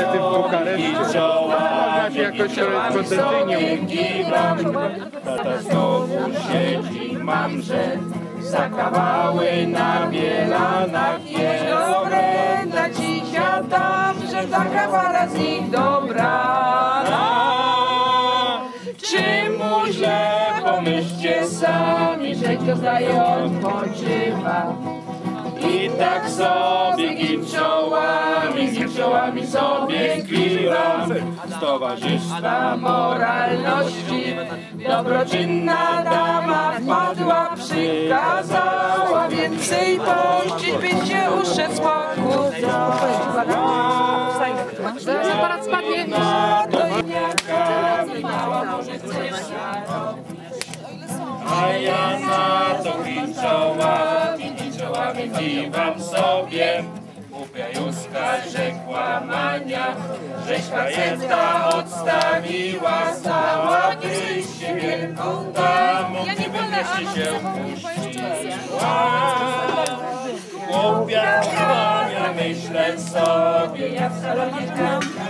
niestety w Bukareszcie. Się jakoś korespondencyjnie kiwam, tata znowu siedzi w mamrze, za kawały na bielanach jest. Dobre dla cisia tam, że taka para z nich dobrana. Czy mu źle pomyślcie sami, że kto zdaje odpoczywa. I tak sobie gipczołami, gipczołami sobie kliwam. Z towarzystwa moralności dobroczynna dama wpadła, przykazała więcej pościć, by się uszedł spokój. Zaraz aparat spadnie. A ja na to gipczołami, gipczołami kiwam sobie. Głupia Józka rzekła Mania, żeś faceta odstawiła, stała tyś się wielką damą, gdyby wreszcie się puściła. Głupia Mania, myślę sobie, ja nie w zdrowie.